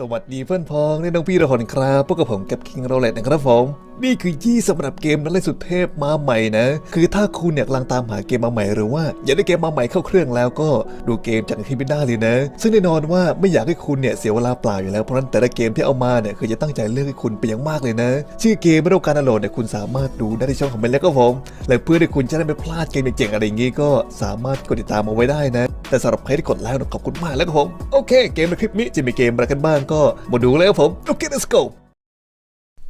สวัสดีเพื่อนพ้องและน้องพี่ระหอนครับพวกกับผมกับคิงโรเลตนะครับผม นี่คือยี่สำหรับเกมนั้นเล่นสุดเทพมาใหม่นะ คือถ้าคุณเนี่ยกลังตามหาเกมมาใหม่หรือว่า อยากได้เกมมาใหม่เข้าเครื่องแล้วก็ดูเกมจากทีม่ได้เลยนะ ซึ่งแน่นอนว่าไม่อยากให้คุณเนี่ยเสียเวลาเปล่าอยู่แล้วเพราะนั้นแต่ละเกมที่เอามาเนี่ยคือจะตั้งใจเลือกให้คุณเป็นอย่างมากเลยนะ ชื่อเกมไม่ต้องการดาวน์โหลดเนี่ยคุณสามารถดูได้ที่ช่องของมันแล้วก็ผมและเพื่อที่คุณจะได้ไม่พลาดเกมเจ๋งๆอะไรอย่างงี้ก็สามารถกดติดตามเอาไว้ได้นะ แต่สำหรับใครที่กดแล้วขอบคุณมากแล้วครับผมโอเค เกมในคลิปนี้จะมีเกมอะไรกันบ้างก็มาดูเลยครับผมโอเค let's go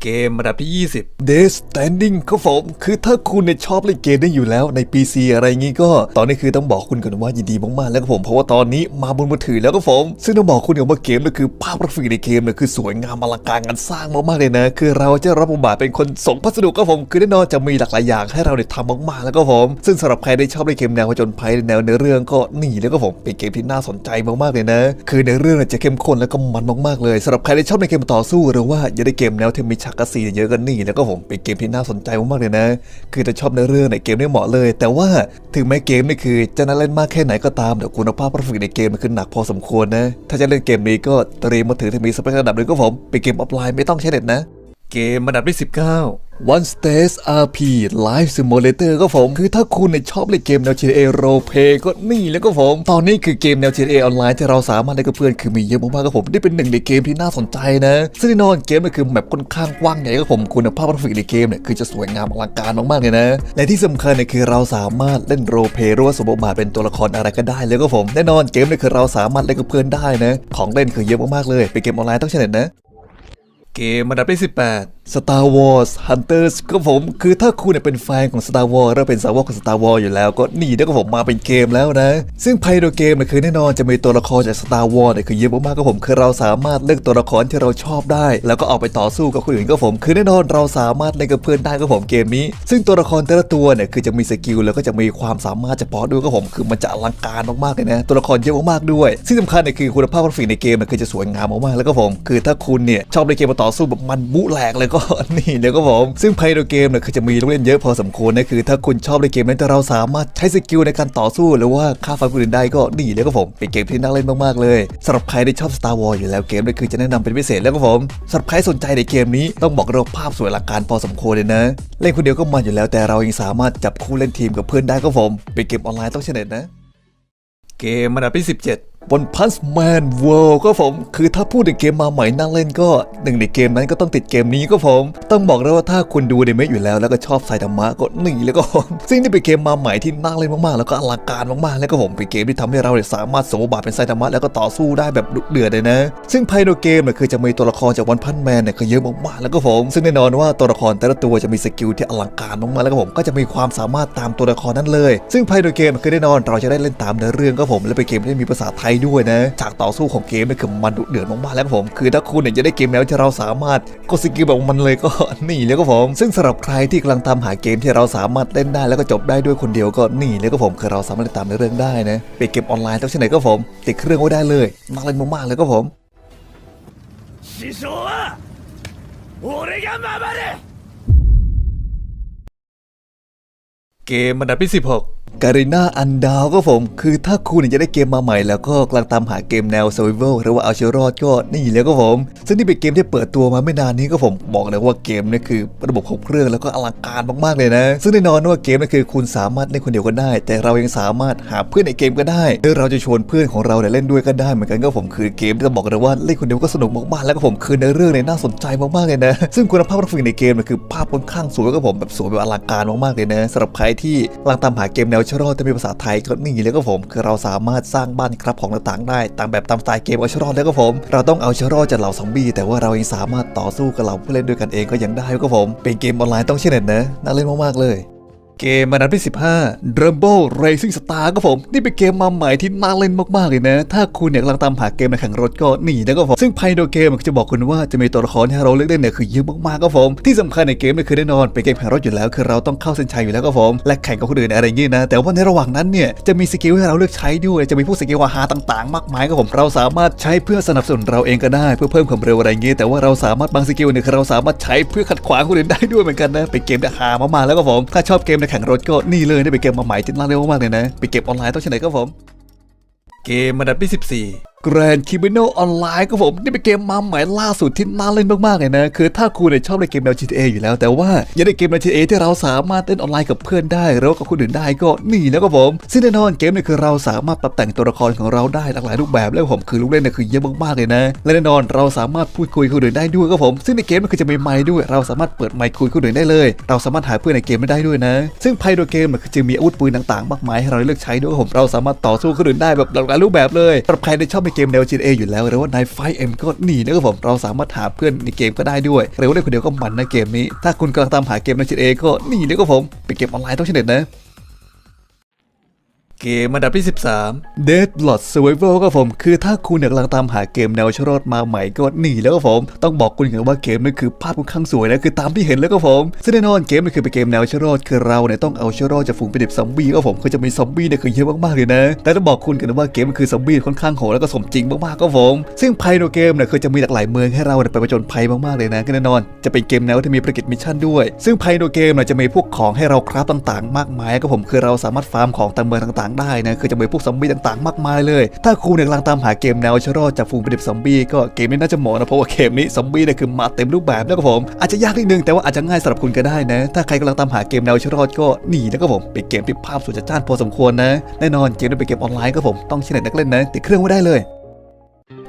เกมระดับที่ 20 Death Standing ครับผม คือถ้าคุณเนี่ยชอบเล่นเกมได้อยู่แล้วใน PC อะไรงี้ก็ ตอนนี้คือต้องบอกคุณก่อนว่ายินดีมากๆแล้วครับผม เพราะว่าตอนนี้มาบนมือถือแล้วครับผม ซึ่งต้องบอกคุณก่อนว่าเกมเนี่ยคือภาพกราฟิกในเกมเนี่ยคือสวยงามอลังการงานสร้างมากๆเลยนะ คือเราจะรับบทบาทเป็นคนส่งพัสดุครับผม คือแน่นอนจะมีหลากหลายอย่างให้เราได้ทำมากๆแล้วก็ผม ซึ่งสำหรับใครที่ชอบเล่นเกมแนวผจญภัยแนวเนื้อเรื่องก็นี่แล้วก็ผมเป็นเกมที่น่าสนใจมากๆเลยนะ คือในเรื่องจะเข้มข้นแล้วก็มันมากๆเลยสำหรับใครที่ชอบในเกมต่อสู้หรือว่าอยากได้เกมแนวที่มีฉากกระสีเยอะกันนี่แล้วก็ผมเป็นเกมที่น่าสนใจมากๆเลยนะ คือถ้าชอบในเรื่องในเกมนี่เหมาะเลย แต่ว่าถึงแม้เกมนี่คือจะน่าเล่นมากแค่ไหนก็ตามแต่คุณภาพกราฟิกในเกมมันคือหนักพอสมควรนะ ถ้าจะเล่นเกมนี้ก็เตรียมมือถือที่มีสเปคระดับหนึ่งก็ผมเป็นเกมออฟไลน์ไม่ต้องใช้เน็ตนะ เกมระดับที่ 19 One Stage RP Live Simulator ก็ผม คือถ้าคุณชอบเล่นเกมแนว GTA Role Play ก็นี่แล้วก็ผม ตอนนี้คือเกมแนว GTA ออนไลน์ที่เราสามารถเล่นกับเพื่อนคือมีเยอะมากๆก็ผมนี่เป็นหนึ่งในเกมที่น่าสนใจนะ ซึ่งแน่นอนเกมมันคือแบบค่อนข้างกว้างใหญ่ก็ผมคุณภาพกราฟิกในเกมเนี่ยคือจะสวยงามอลังการมากๆเลยนะ และที่สำคัญเนี่ยคือเราสามารถเล่นโรเพหรือว่าสมบทบาทเป็นตัวละครอะไรก็ได้เลยก็ผมแน่นอนเกมเนี่ยคือเราสามารถเล่นกับเพื่อนได้นะ ของเล่นคือเยอะมากๆเลยเป็นเกมออนไลน์ต้องใช้เน็ตนะเกมอันดับที่18 Star Wars Hunters ก็ผมคือถ้าคุณเนี่ยเป็นแฟนของ Star Wars และเป็นสาวกของ Star Wars อยู่แล้ว ก็นี่เดี๋ยวก็ผมมาเป็นเกมแล้วนะ ซึ่งภายในเกมเนี่ยคือแน่นอนจะมีตัวละครจาก Star Wars เนี่ยคือเยอะมากๆก็ผมคือเราสามารถเลือกตัวละครที่เราชอบได้ แล้วก็เอาไปต่อสู้กับคนอื่นก็ผม คือแน่นอนเราสามารถเล่นกับเพื่อนได้ก็ผมเกมนี้ ซึ่งตัวละครแต่ละตัวเนี่ยคือจะมีสกิลแล้วก็จะมีความสามารถเฉพาะด้วยก็ผมคือมันจะอลังการมากๆเลยนะตัวละครเยอะมากๆด้วย ซึ่งสำคัญเนี่ยคือคุณภาพกราฟิกในเกมเนี่ยคือจะสวยงามมากๆแล้วก็ผม คือถ้าคุณเนี่ยชอบเล่นเกมมาต่อสู้แบบมันบุแหลกเลยกนี่เลยก็ผมซึ่งภายในเกมเนี่ยคือจะมีลูกเล่นเยอะพอสมควรนะคือ ถ้าคุณชอบเล่นเกมนั้นแต่เราสามารถใช้สกิลในการต่อสู้หรือว่าฆ่าฟันคนอื่นได้ก็นี่เลยก็ผมเป็นเกมที่น่าเล่นมากๆเลยสำหรับใครที่ชอบ Star Wars อยู่แล้วเกมนี้คือจะแนะนำเป็นพิเศษแล้วก็ผมสำหรับใครสนใจในเกมนี้ต้องบอกเลยว่าภาพสวยอลังการพอสมควรเลยนะ เล่นคนเดียวก็มันอยู่แล้วแต่เรายังสามารถจับคู่เล่นทีมกับเพื่อนได้ก็ผมเป็นเกมออนไลน์ต้องใช้เน็ตนะ เกมอันดับที่17 บน Punch Man World ก็ผม คือถ้าพูดถึงเกมมาใหม่นั่งเล่นก็หนึ่งในเกมนั้นก็ต้องติดเกมนี้ก็ผม ต้องบอกเลยว่าถ้าคุณดูในเมะอยู่แล้ว แล้วก็ชอบไซตามะก็หนี่แล้วก็ผมซึ่งนี่เป็นเกมมาใหม่ที่น่าเล่นมากๆ แล้วก็อลังการมากๆ แล้วก็ผมเป็นเกมที่ทำให้เราสามารถสวมบาทเป็นไซตามะแล้วก็ต่อสู้ได้แบบดุเดือดเลยนะ ซึ่งภายในเกมเนี่ยคือจะมีตัวละครจากวันพันแมนเนี่ยคือเยอะมากๆแล้วก็ผม ซึ่งแน่นอนว่าตัวละครแต่ละตัวจะมีสกิลที่อลังการมากๆแล้วก็ผมก็จะมีความสามารถตามตัวละครนั้นเลย ซึ่งภายในเกมคือแน่นอนเราจะได้เล่นตามเนื้อเรื่องก็ผมและเป็นเกมที่มีภาษาไทยด้วยนะฉากต่อสู้ของเกมเนี่ยคือมันดุเดือดมากๆแล้วก็ผม คือถ้าคุณเนี่ยจะได้เกมแล้วที่เราสามารถกดสกิลแบบมันเลยก็ นี่แล้วก็ผม ซึ่งสำหรับใครที่กำลังตามหาเกมที่เราสามารถเล่นได้แล้วก็จบได้ด้วยคนเดียวก็นี่แล้วก็ผมคือเราสามารถเล่นตามเนื้อเรื่องได้นะเป็นเกมออนไลน์ต้องใช่ไหนก็ผมติดเครื่องไว้ได้เลยน่าเล่นมากๆเลยก็ผม 師匠は俺が守る เกมอันดับที่ 16 การีนาอันดาวก็ผม คือถ้าคุณอยากจะได้เกมมาใหม่แล้วก็กำลังตามหาเกมแนว survival หรือว่าเอาชีวิตรอดก็นี่แล้วก็ผม ซึ่งนี่เป็นเกมที่เปิดตัวมาไม่นานนี้ก็ผมบอกเลยว่าเกมนี่คือระบบครบเครื่องแล้วก็อลังการมากๆเลยนะ ซึ่งแน่นอนว่าเกมนี่คือคุณสามารถเล่นคนเดียวก็ได้ แต่เรายังสามารถหาเพื่อนในเกมก็ได้หรือเราจะชวนเพื่อนของเราเนี่ยเล่นด้วยก็ได้เหมือนกันก็ผมคือเกมที่จะบอกเลยว่าเล่นคนเดียวก็สนุกมากๆแล้วก็ผมคือในเรื่องเนี่ยน่าสนใจมากๆเลยนะ ซึ่งคุณภาพกราฟิกในเกมเนี่คือภาพค่อนข้างสวยก็ผมแบบสวยแบบอลังการมากๆเลยนะสำหรับใครที่กำลังตามหาเกมแนวชะรอดแต่เป็นภาษาไทยก็นี่เลยก็ผม คือเราสามารถสร้างบ้านครับของต่างๆได้ตามแบบตามสไตล์เกมเอาชะรอแล้วก็ผม เราต้องเอาชะรอดจากเหล่าซอมบี้แต่ว่าเรายังสามารถต่อสู้กับเหล่าผู้เล่นด้วยกันเองก็ยังได้ก็ผม เป็นเกมออนไลน์ต้องเช่นเน็ตนะน่าเล่นมากๆเลย เกมอันดับที่ 15 Rumble Racing Star ก็ผม นี่เป็นเกมมาใหม่ที่น่าเล่นมากๆเลยนะ ถ้าคุณอยากกำลังตามหาเกมในแข่งรถก็นี่นะก็ผมซึ่งภายในเกมมันจะบอกคุณว่าจะมีตัวละครที่ให้เราเลือกเล่นเนี่ยคือเยอะมากๆก็ผม ที่สำคัญในเกมเนี่ยคือแน่นอนเป็นเกมแข่งรถอยู่แล้ว คือเราต้องเข้าเส้นชัยอยู่แล้วก็ผมและแข่งกับคนอื่นอะไรอย่างงี้นะ แต่ว่าในระหว่างนั้นเนี่ยจะมีสกิลให้เราเลือกใช้ด้วย จะมีพวกสกิลอาหาต่างๆ มากมายก็ผมเราสามารถใช้เพื่อสนับสนุนเราเองก็ได้เพื่อเพิ่มความเร็วอะไรอย่างงี้แต่ว่าเราสามารถบางสกิลเนี่ยคือเราสามารถใช้เพื่อขัดขวางคนอื่นได้ด้วยเหมือนกันนะเป็นเกมที่หามากๆแล้วก็ผมถ้าชอบเกมในแข่งรถก็นี่เลยได้ไปเกมมาใหม่ที่น่าเร็วมากเลยนะ ไปเก็บออนไลน์ต้องใช้ไหนก็ผม เกมอันดับที่14 Grand Criminal Online ครับผม นี่เป็นเกมมาใหม่ล่าสุดที่น่าเล่นมากๆเลยนะ คือถ้าคุณเนี่ยชอบเล่นเกมแนว GTA อยู่แล้ว แต่ว่าอยากได้เกมแนว GTA ที่เราสามารถเล่นออนไลน์กับเพื่อนได้หรือว่ากับคนอื่นได้ก็นี่แล้วครับผมซึ่งแน่นอนเกมเนี่ยคือเราสามารถปรับแต่งตัวละครของเราได้หลากหลายรูปแบบแล้วผมคือลูกเล่นเนี่ยคือเยอะมากๆเลยนะ และแน่นอนเราสามารถพูดคุยกับคนอื่นได้ด้วยครับผม ซึ่งในเกมมันคือจะมีไมค์ด้วย เราสามารถเปิดไมค์คุยกับคนอื่นได้เลย เราสามารถหาเพื่อนในเกมไม่ได้ด้วยนะ ซึ่งภายในเกมมันคือจะมีอาวุธปืนต่างๆ มากมายให้เราเลือกใช้ด้วยผมเราสามารถต่อสู้คนอื่นได้แบบหลากหลายรูปแบบเลยสำหรับใครที่ชอบในเกมแนว GTA อยู่แล้วหรือว่าในไฟเอ็มก็นี่นะครับผมเราสามารถหาเพื่อนในเกมก็ได้ด้วยหรือว่าเล่นคนเดียวก็มันนะเกมนี้ ถ้าคุณกำลังตามหาเกมใน GTA ก็นี่นะครับผมเป็นเกมออนไลน์ต้องเฉลยนะ เกมอันดับที่ 13 Dead Blood Survival ครับผม คือถ้าคุณอยากำลังตามหาเกมแนวชรอดมาใหม่ก็หนีแล้วครับผม ต้องบอกคุณอย่างว่าเกมนี้คือภาพค่อนข้างสวยนะคือตามที่เห็นแล้วครับผมซึ่งแน่นอนเกมนี้คือเป็นเกมแนวชรอดคือเราเนี่ยต้องเอาชรอดจากฝูงเป็นเด็บซอมบี้ครับผมคือจะมีซอมบี้เนี่ยคือเยอะมากๆเลยนะ แต่ต้องบอกคุณกันว่าเกมมันคือซอมบี้ค่อนข้างโหดแล้วก็สมจริงมากๆครับผม ซึ่งภายในเกมเนี่ยคือจะมีหลากหลายเมืองให้เราไปประจนภัยมากๆเลยนะก็แน่นอน จะเป็นเกมแนวที่มีภารกิจมิชชั่นด้วย ซึ่งภายในเกมเนี่ยจะมีพวกของให้เราคราฟต่าง ๆ มากมายครับผมคือเราสามารถฟาร์มของตามเมืองต่างๆได้นะคือจะมีพวกซอมบี้ต่างๆ มากมายเลย ถ้าคุณเนี่ยกำลังตามหาเกมแนวชะรอดจากฝูงเป็นเด็บซอมบี้ก็เกมนี้น่าจะเหมาะนะเพราะว่าเกมนี้ซอมบี้เนี่ยคือมาเต็มรูปแบบแล้วครับผมอาจจะยากนิดนึงแต่ว่าอาจจะง่ายสำหรับคุณก็ได้นะ ถ้าใครกำลังตามหาเกมแนวชะรอดก็นี่นะครับผมเป็นเกมที่ภาพสวยจัดจ้านพอสมควรนะแน่นอนเกมนี้เป็นเกมออนไลน์ครับผมต้องใช้เน็ตนักเล่นนะติดเครื่องไว้ได้เลย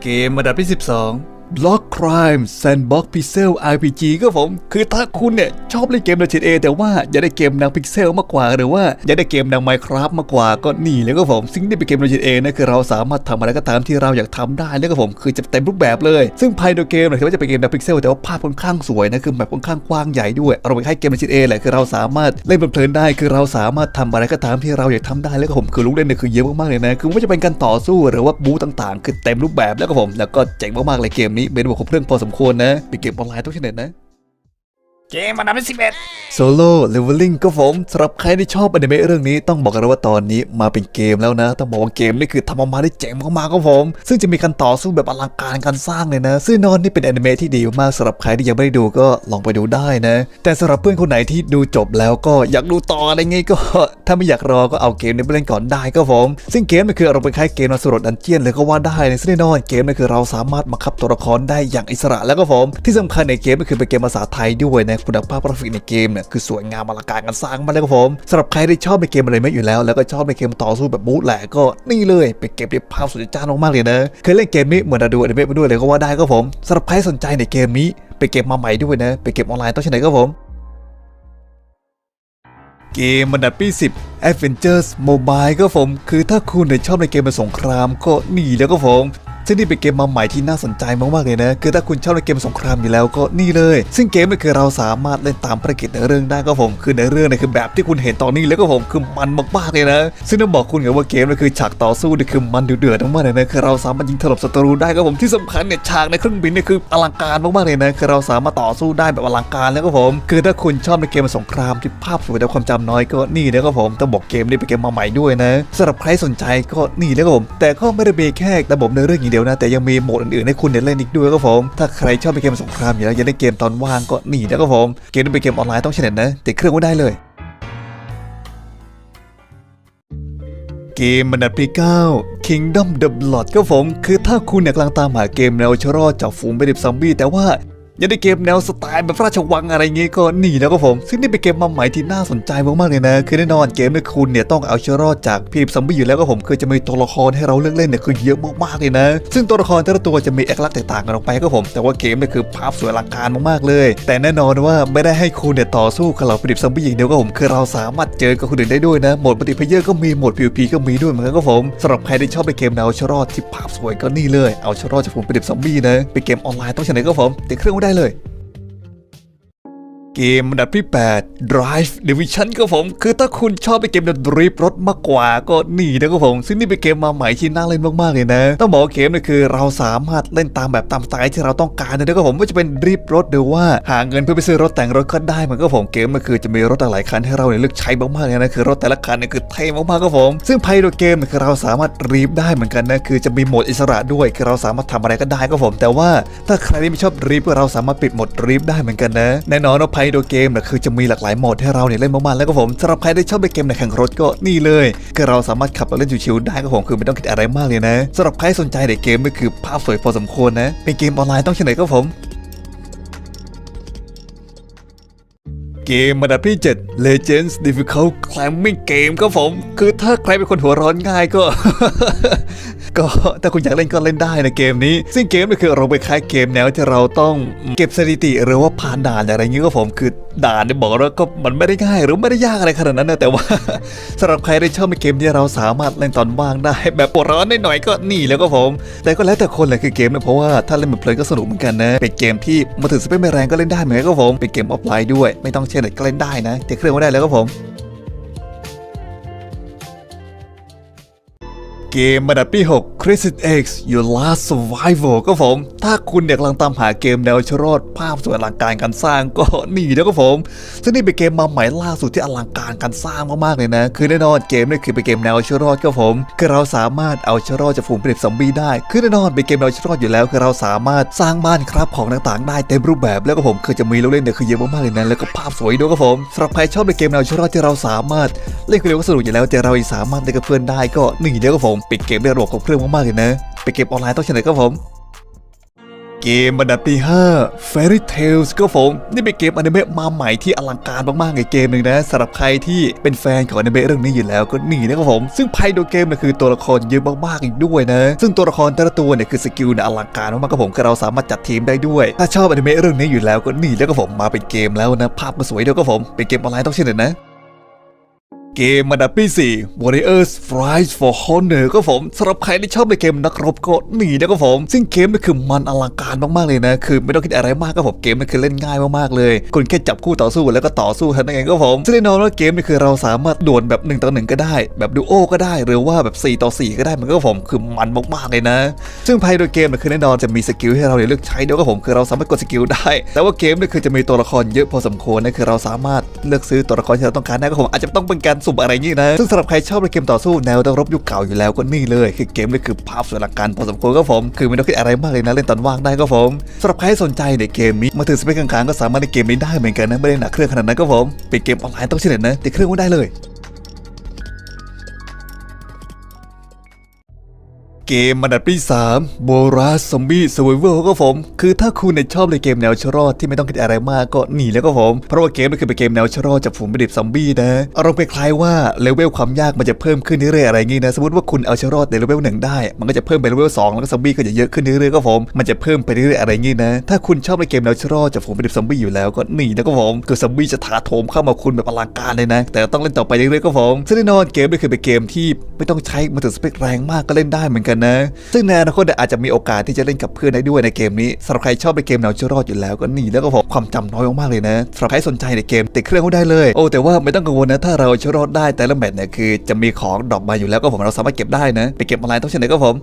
เกมอันดับที่ 12 Block Crime Sandbox Pixel RPG ก็ผม คือถ้าคุณเนี่ย ชอบเล่นเกมแนว GTA แต่ว่าอยากได้เกมแนวพิกเซลมากกว่า หรือว่าอยากได้เกมแนว Minecraft มากกว่าก็นี่เลยก็ผมซึ่งนี่เป็นเกมแนว GTA นะคือเราสามารถทำอะไรก็ตามที่เราอยากทำได้แล้วก็ผมคือจะเต็มรูปแบบเลย ซึ่งภายในเกมเนี่ยถือว่าจะเป็นเกมแนวพิกเซลแต่ว่าภาพค่อนข้างสวยนะคือแบบค่อนข้างกว้างใหญ่ด้วยอารมณ์คล้ายเกมใน GTA แหละคือเราสามารถเล่นเพลินได้ คือเราสามารถทำอะไรก็ตามที่เราอยากทำได้แล้วก็ผมคือลูกเล่นเนี่ยคือเยอะมากๆเลยนะคือไม่ว่าจะเป็นการต่อสู้หรือว่าบู๊ต่าง ๆ คือเต็มรูปแบบแล้วก็ผมแล้วก็เจ๋งมากๆเลยเกมนี้เป็นระบบครบเครื่องพอสมควรนะเป็นเกมออนไลน์ทุกชนิดนะ เกมอันดับสิบเอ็ดโซโล่เลเวลลิ่งก็ผมสำหรับใครที่ชอบอนิเมะเรื่องนี้ต้องบอกกันเลยว่าตอนนี้มาเป็นเกมแล้วนะ ต้องบอกว่าเกมนี่คือทำออกมาได้เจ๋งมากๆครับผม ซึ่งจะมีการต่อสู้แบบอลังการการสร้างเลยนะ ซึ่งนอนนี่เป็นอนิเมะที่ดีมากสำหรับใครที่ยังไม่ได้ดูก็ลองไปดูได้นะ แต่สำหรับเพื่อนคนไหนที่ดูจบแล้วก็อยากดูต่ออะไรเงี้ยก็ ถ้าไม่อยากรอก็เอาเกมนี้ไปเล่นก่อนได้ครับผม ซึ่งเกมมันคือเราเป็นคล้ายเกมมาสรดดันเจียนเลยก็ว่าได้ในซึ่งแน่นอนเกมนี่คือเราสามารถบังคับตัวละครได้อย่างอิสระแล้วก็ผมที่สำคัญในเกมมันคือเป็นเกมภาษาไทยด้วยนะคุณภาพกราฟิกในเกมเนี่ยคือสวยงามอลังการกันสร้างมากเลยครับผมสำหรับใครที่ชอบในเกมอะไรไม่อยู่แล้ว แล้วก็ชอบในเกมต่อสู้แบบบู๊แหละก็นี่เลยเป็นเกมที่ภาพสวยจ้านมากเลยนะเคยเล่นเกมนี้เหมือนดูอนิเมะมาด้วยเลยก็ว่าได้ครับผมสำหรับใครสนใจในเกมนี้เป็นเกมมาใหม่ด้วยนะเป็นเกมออนไลน์ต้องใช้ไหนครับผมเกมอันดับที่10 Adventures Mobile ก็ผม คือถ้าคุณเนี่ยชอบในเกมเป็นสงครามก็นี่แล้วก็ผม ซึ่งนี่เป็นเกมมาใหม่ที่น่าสนใจมากๆเลยนะ คือถ้าคุณชอบในเกมสงครามอยู่แล้วก็นี่เลย ซึ่งเกมนี่คือเราสามารถเล่นตามภารกิจในเรื่องได้ก็ผม คือในเรื่องนี่คือแบบที่คุณเห็นตอนนี้แล้วก็ผมคือมันมากๆเลยนะ ซึ่งต้องบอกคุณกันว่าเกมนี่คือฉากต่อสู้นี่คือมันเดือดๆมากๆเลยนะคือเราสามารถยิงถล่มศัตรูได้ก็ผมที่สำคัญเนี่ยฉากในเครื่องบินนี่คืออลังการมากๆเลยนะคือเราสามารถต่อสู้ได้แบบอลังการแล้วก็ผม คือถ้าคุณชอบในเกมสงครามที่ภาพสวยแต่ความจำน้อยก็นี่แล้วก็ผมต้องบอกเกมนี้เป็นเกมมาใหม่ด้วยนะสำหรับใครสนใจก็นี่แล้วก็ผม แต่ก็ไม่ได้มีแค่ระบบในเรื่องอย่างเดียวียวนะ แต่ยังมีโหมดอื่นๆให้คุณเนี่ยเล่นอีกด้วยครับผม ถ้าใครชอบในเกมสงครามอยู่แล้วอยาเล่นเกมตอนว่างก็หนีนะครับผม เกมนี้เป็นเกมออนไลน์ต้องใช้เน็ตนะติดเครื่องไว้ได้เลยเกมมันดับที่9 Kingdom the Blood ก็ผม คือถ้าคุณเนี่ยกำลังตามหาเกมแนวชะรอดจากฝูงเป็นเด็บซอมบี้แต่ว่า ยากได้เกมแนวสไตล์แบบราชวังอะไรเงี้ยก็นี่แล้วก็ผม ซึ่งนี่เป็นเกมมาใหม่ที่น่าสนใจมากๆเลยนะ คือแน่นอนเกมนี้คุณเนี่ยต้องเอาชะรอดจากพีบซอมบี้อยู่แล้วก็ผมคือจะมีตัวละครให้เราเลือกเล่นเนี่ยคือเยอะมากๆเลยนะ ซึ่งตัวละครแต่ละตัวจะมีเอกลักษณ์แตกต่างกันออกไปก็ผม แต่ว่าเกมเนี่ยคือภาพสวยอลังการมากๆเลย แต่แน่นอนว่าไม่ได้ให้คุณเนี่ยต่อสู้กับเหล่าผลิตซอมบี้อย่างเดียวก็ผมคือเราสามารถเจอกับคนอื่นได้ด้วยนะโหมดปฏิเพเยอร์ก็มีโหมด PVP ก็มีด้วยเหมือนกันก็ผมสำหรับใครที่ชอบในเกมแนวชะรอดที่ภาพสวยก็นี่เลย เอาชะรอดจากฝูงผลิตซอมบี้นะเป็นเกมออนไลน์ต้องใช้ไหนก็ผมติดเครื่องไว้ได้เลย เกมอันดับที่ 8 Drive Division ก็ผม คือถ้าคุณชอบไปเกมแบบดริฟรถมากกว่าก็นี่นะครับผม ซึ่งนี่เป็นเกมมาใหม่ที่น่าเล่นมากๆเลยนะ ต้องบอกว่าเกมนี่คือเราสามารถเล่นตามแบบตามสไตล์ที่เราต้องการเลยนะครับผมว่าจะเป็นดริฟรถหรือว่าหาเงินเพื่อไปซื้อรถแต่งรถก็ได้เหมือนก็ผมเกมมันคือจะมีรถหลายคันให้เราเนี่ยเลือกใช้มากๆเลยนะคือรถแต่ละคันเนี่ยคือเท่มากๆครับผม ซึ่งภายในเกมเนี่ยคือเราสามารถดริฟได้เหมือนกันนะคือจะมีโหมดอิสระด้วยคือเราสามารถทำอะไรก็ได้ครับผม แต่ว่าถ้าใครที่ไม่ชอบดริฟเราสามารถปิดโหมดดริฟได้เหมือนกันนะแน่นอนว่าภายโดยเกมนะคือจะมีหลากหลายโหมดให้เราเนี่ยเล่นมากๆแล้วก็ผมสำหรับใครที่ชอบเล่นเกมในแข่งรถก็นี่เลยคือเราสามารถขับรถเล่นชิวๆได้ก็ผมคือไม่ต้องคิดอะไรมากเลยนะสำหรับใครสนใจในเกมก็คือภาพสวยพอสมควรนะเป็นเกมออนไลน์ต้องเช่ไหนก็ผมเกมระดับที่ 7 Legends Difficult Climbing Game ครับผม คือถ้าใครเป็นคนหัวร้อนง่ายก็ ก็ถ้าคุณอยากเล่นก็เล่นได้นะเกมนี้ ซึ่งเกมนี่คือเราไปคล้ายเกมแนวที่เราต้องเก็บสถิติหรือว่าผ่านด่านอะไรอย่างนี้ก็ผมคือด่านเนี่ยบอกแล้วก็มันไม่ได้ง่ายหรือไม่ได้ยากอะไรขนาดนั้นนะแต่ว่าสำหรับใครที่ชอบเป็นเกมที่เราสามารถเล่นตอนว่างได้ แบบปวดร้อนได้หน่อยก็นี่แล้วก็ผม แต่ก็แล้วแต่คนแหละคือเกมเนี่ยเพราะว่าถ้าเล่นแบบเพลินก็สนุกเหมือนกันนะเป็นเกมที่มาถึงสเปคไม่แรงก็เล่นได้เหมือนกันครับผมเป็นเกมออฟไลน์ด้วยไม่ต้องเชื่อเน็ตก็เล่นได้นะแต่เครื่องไม่ได้แล้วก็ผม เกมระดับที่ 6 Crisis X Your Last Survival ก็ผม ถ้าคุณอยากกำลังตามหาเกมแนวชรอดภาพสวยอลังการการสร้างก็นี่แล้วก็ผม ซึ่งนี่เป็นเกมมาใหม่ล่าสุดที่อลังการการสร้างมากๆเลยนะ คือแน่นอนเกมนี่คือเป็นเกมแนวชรอดก็ผม คือเราสามารถเอาชรอดจากฝูงผลิตซอมบี้ได้ คือแน่นอนเป็นเกมแนวชรอดอยู่แล้ว คือเราสามารถสร้างบ้านครับของต่างๆ ได้เต็มรูปแบบแล้วก็ผมคือจะมีลูกเล่นเนี่ยคือเยอะมากๆเลยนะแล้วก็ภาพสวยด้วยก็ผมสำหรับใครชอบในเกมแนวชรอดที่เราสามารถเล่นคนเดียวก็สนุกอยู่แล้วแต่เราสามารถเล่นกับเพื่อนได้ก็หนึ่งเดียวก็ผมปิดเกมได้ระบบของเครื่องมากๆเลยนะ ไปเกมออนไลน์ต้องเช่นไหนก็ผม เกมอันดับที่5 Fairy Tales ก็ผม นี่เป็นเกมอนิเมะมาใหม่ที่อลังการมากๆในเกมหนึ่งนะสำหรับใครที่เป็นแฟนของอนิเมะเรื่องนี้อยู่แล้วก็นี่นะครับผม ซึ่งภายในเกมเนี่ยคือตัวละครเยอะมากๆอีกด้วยนะ ซึ่งตัวละครแต่ละตัวเนี่ยคือสกิลเนี่ยอลังการมากๆก็ผมคือเราสามารถจัดทีมได้ด้วย ถ้าชอบอนิเมะเรื่องนี้อยู่แล้วก็นี่แล้วก็ผมมาเป็นเกมแล้วนะภาพก็สวยด้วยก็ผมเป็นเกมออนไลน์ต้องเช่นไหนนะ เกมอันดับที่4 Warriors Rise for Honor ก็ผมสำหรับใครที่ชอบในเกมนักรบก็หนีนะก็ผม ซึ่งเกมนี่คือมันอลังการมากๆเลยนะ คือไม่ต้องคิดอะไรมากก็ผมเกมนี่คือเล่นง่ายมากๆเลยคุณแค่จับคู่ต่อสู้แล้วก็ต่อสู้เท่านั้นเองก็ผมซึ่งแน่นอนว่าเกมนี่คือเราสามารถดวลแบบ1ต่อ1ก็ได้ แบบดูโอก็ได้ หรือว่าแบบ 4 ต่อ 4 ก็ได้มันก็ผมคือมันมากๆเลยนะ ซึ่งภายในเกมนี่คือแน่นอนจะมีสกิลให้เราเลือกใช้เด้วก็ผมคือเราสามารถกดสกิลได้ แต่ว่าเกมนี่คือจะมีตัวละครเยอะพอสมควรนะคือเราสามารถเลือกซื้อตัวละครที่เราต้องการได้ก็ผมอาจจะต้องเป็นการสุ่มอะไรนี่นะ ซึ่งสำหรับใครชอบในเกมต่อสู้แนวนักรบยุคเก่าอยู่แล้วก็นี่เลย คือเกมนี้คือภาพสวยอลังการพอสมควรครับผม คือไม่ต้องคิดอะไรมากเลยนะเล่นตอนว่างได้ครับผมสำหรับใครสนใจในเกมนี้มาถึงสเปคกลางๆก็สามารถในเกมนี้ได้เหมือนกันนะไม่ได้หนักเครื่องขนาดนั้นครับผมเป็นเกมออนไลน์ต้องเฉลี่ยนะติดเครื่องก็ได้เลย เกมอันดับที่3โบราซอมบี้สวเวลก็ผม คือถ้าคุณเนี่ยชอบในเกมแนวชรอดที่ไม่ต้องคิดอะไรมากก็หนีแล้วก็ผม เพราะว่าเกมนี่คือเป็นเกมแนวชรอดจากฝูงปดิษฐ์ซอมบี้นะอารมณ์คล้ายๆว่าเลเวลความยากมันจะเพิ่มขึ้นเรื่อยๆอะไรงี้นะสมมติว่าคุณเอาชรอดในเลเวลหนึ่งได้ มันก็จะเพิ่มไปเลเวลสองแล้วก็ซอมบี้ก็จะเยอะขึ้นเรื่อยๆก็ผมมันจะเพิ่มไปเรื่อยๆอะไรงี้นะถ้าคุณชอบในเกมแนวชรอดจากฝูงปดิษฐ์ซอมบี้อยู่แล้วก็หนีแล้วก็ผมคือซอมบี้จะถาโถมเข้ามาคุณแบบอลังการเลยนะ แต่ต้องเล่นต่อไปเรื่อยๆก็ผมซึ่งแน่นอนเกมนี่คือเป็นเกมที่ไม่ต้องใช้มาถึงสเปคแรงมากก็เล่นได้เหมือนกันนะ ซึ่งในอนาคตอาจจะมีโอกาสที่จะเล่นกับเพื่อนได้ด้วยในเกมนี้สำหรับใครชอบในเกมแนวชรอดอยู่แล้วก็นี่แล้วก็ผมความจำน้อยมากๆเลยนะสำหรับใครสนใจในเกมติดเครื่องก็ได้เลยโอ้แต่ว่าไม่ต้องกังวลนะถ้าเราชรอดได้แต่ละแมตช์เนี่ยคือจะมีของดรอปมาอยู่แล้วก็ผมเราสามารถเก็บได้นะไปเก็บออนไลน์ต้องเช่นไหนก็ผม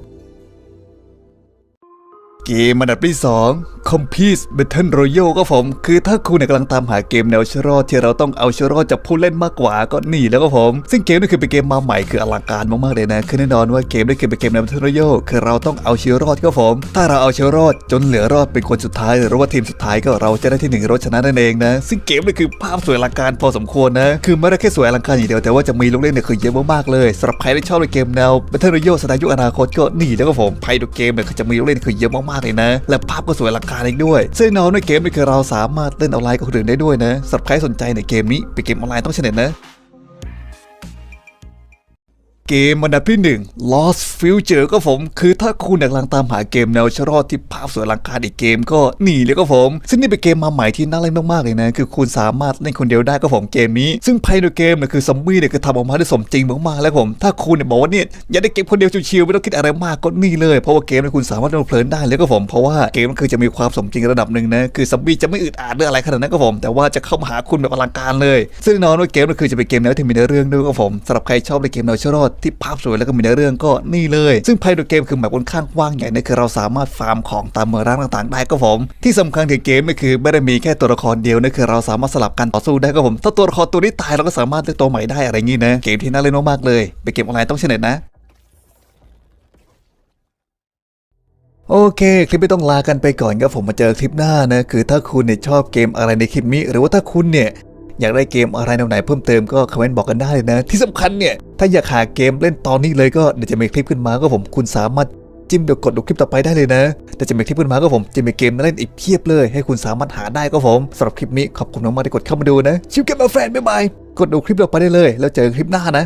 เกมอันดับที่ 2 Compete Battle Royale ก็ผม คือถ้าคุณเนี่ยกำลังตามหาเกมแนวชรอดที่เราต้องเอาชรอดจากผู้เล่นมากกว่าก็นี่แล้วก็ผม ซึ่งเกมนี้คือเป็นเกมมาใหม่คืออลังการมากๆเลยนะ คือแน่นอนว่าเกมนี้คือเป็นเกมแนว Battle Royale คือเราต้องเอาชรอดก็ผม ถ้าเราเอาชรอดจนเหลือรอดเป็นคนสุดท้าย หรือว่าทีมสุดท้ายก็เราจะได้ที่หนึ่งรถชนะนั่นเองนะ ซึ่งเกมนี้คือภาพสวยอลังการพอสมควรนะ คือไม่ได้แค่สวยอลังการอย่างเดียวแต่ว่าจะมีลูกเล่นเนี่ยคือเยอะมากๆเลยสำหรับใครที่ชอบในเกมแนว Battle Royale สไตล์ยุคอนาคตก็นี่แล้วก็ผมภายในเกมเนี่ยจะมีลูกเล่นคือเยอะมากๆเลยนะ และภาพก็สวยหลักการอีกด้วย ซึ่งน้องในเกมนี่คือเราสามารถเล่นออนไลน์กับคนอื่นได้ด้วยนะสำหรับใครสนใจในเกมนี้ไปเกมออนไลน์ต้องเฉลยนะ เกมอันดับที่ 1 Lost Future ก็ผม คือถ้าคุณกำลังตามหาเกมแนวชรอดที่ภาพสวยอลังการอีกเกมก็หนีเลยก็ผม ซึ่งนี่เป็นเกมมาใหม่ที่น่าเล่นมากๆเลยนะ คือคุณสามารถเล่นคนเดียวได้ก็ผมเกมนี้ ซึ่งภายในเกมเนี่ยคือซอมบี้เนี่ยคือทำออกมาได้สมจริงมากๆแล้วผม ถ้าคุณเนี่ยบอกว่าเนี่ยอยากได้เกมคนเดียวชิวๆไม่ต้องคิดอะไรมากก็นี่เลย เพราะว่าเกมเนี่ยคุณสามารถเล่นเพลินได้เลยก็ผม เพราะว่าเกมมันคือจะมีความสมจริงระดับหนึ่งนะ คือซอมบี้จะไม่อึดอัดหรืออะไรขนาดนั้นก็ผม แต่ว่าจะเข้ามาหาคุณแบบอลังการเลย ซึ่งแน่นอนว่าเกมมันคือจะเป็นเกมแนวที่มีเนื้อเรื่องด้วยก็ผมสำหรับใครชอบในเกมแนวชรอดที่ภาพสวยแล้วก็มีเนื้อเรื่องก็นี่เลย ซึ่งภายในเกมคือแบบค่อนข้างกว้างใหญ่นะคือเราสามารถฟาร์มของตามเมืองร้างต่างๆ ได้ก็ผม ที่สำคัญคือเกมนี่คือไม่ได้มีแค่ตัวละครเดียวนะคือเราสามารถสลับกันต่อสู้ได้ก็ผม ถ้าตัวละครตัวนี้ตายเราก็สามารถเลือกตัวใหม่ได้อะไรงี้นะเกมที่น่าเล่นมากๆเลยเป็นเกมออนไลน์ต้องเชน็ตนะโอเค คลิปไม่ต้องลากันไปก่อนครับผมมาเจอคลิปหน้านะ คือถ้าคุณเนี่ยชอบเกมอะไรในคลิปนี้ หรือว่าถ้าคุณเนี่ย อยากได้เกมอะไรแนวไหนเพิ่มเติมก็คอมเมนต์บอกกันได้เลยนะ ที่สำคัญเนี่ยถ้าอยากหาเกมเล่นตอนนี้เลยก็เดี๋ยวจะมีคลิปขึ้นมาก็ผมคุณสามารถจิ้มเดี๋ยวกดดูคลิปต่อไปได้เลยนะแต่จะมีคลิปขึ้นมาก็ผมจะมีเกมเล่นอีกเพียบเลย ให้คุณสามารถหาได้ก็ผมสำหรับคลิปนี้ขอบคุณมากๆที่กดเข้ามาดูนะ ชิวเกมมาแฟนบ๊ายบายกดดูคลิปต่อไปได้เลย แล้วเจอคลิปหน้านะ